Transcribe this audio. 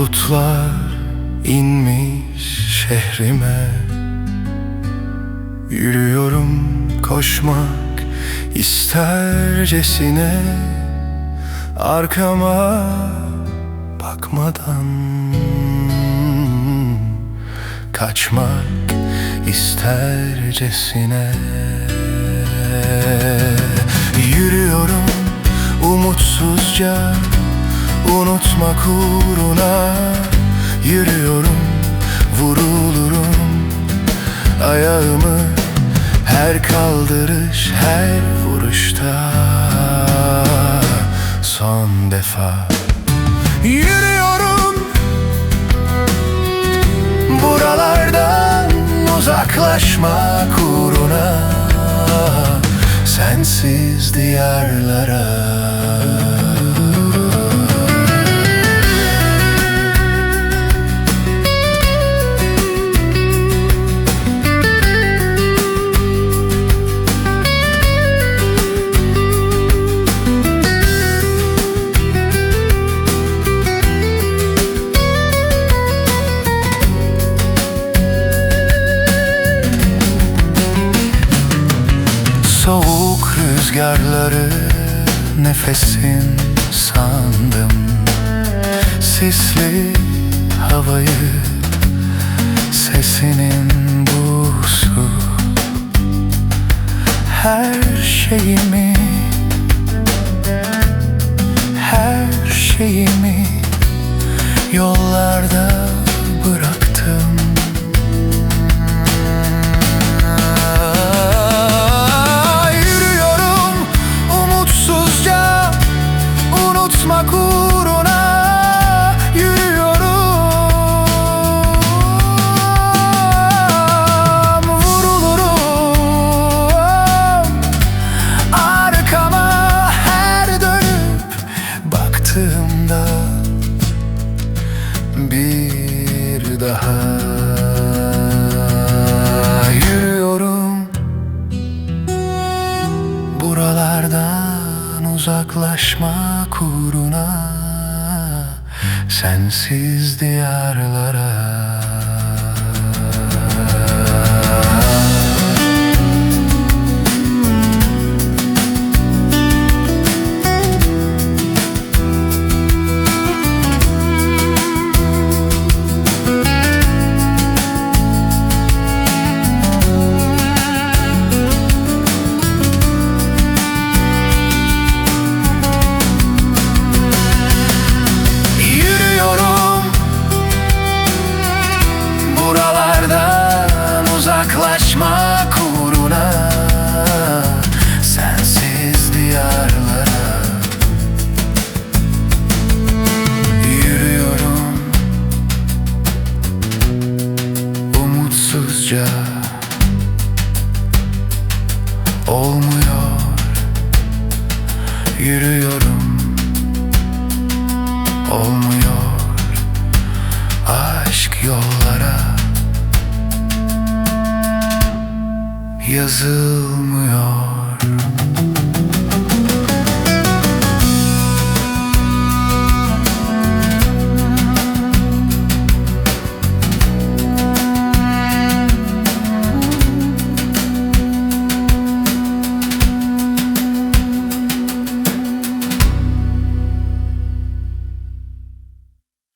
Bulutlar inmiş şehrime. Yürüyorum koşmak istercesine. Arkama bakmadan Kaçmak istercesine. Yürüyorum umutsuzca Unutmak uğruna Yürüyorum vurulurum. Ayağımı her kaldırış her vuruşta Son defa Yürüyorum. Buralardan uzaklaşmak uğruna Sensiz diyarlara Soğuk rüzgarları nefesin sandım. Sisli havayı sesinin busu. Her şeyimi Her şeyimi yollarda daha yürüyorum. Buralardan uzaklaşmak uğruna. Sensiz diyarlara uzaklaşmak uğruna Sensiz diyarlara. Yürüyorum Umutsuzca. Olmuyor. Yürüyorum. Olmuyor. Aşk yollara yazılmıyor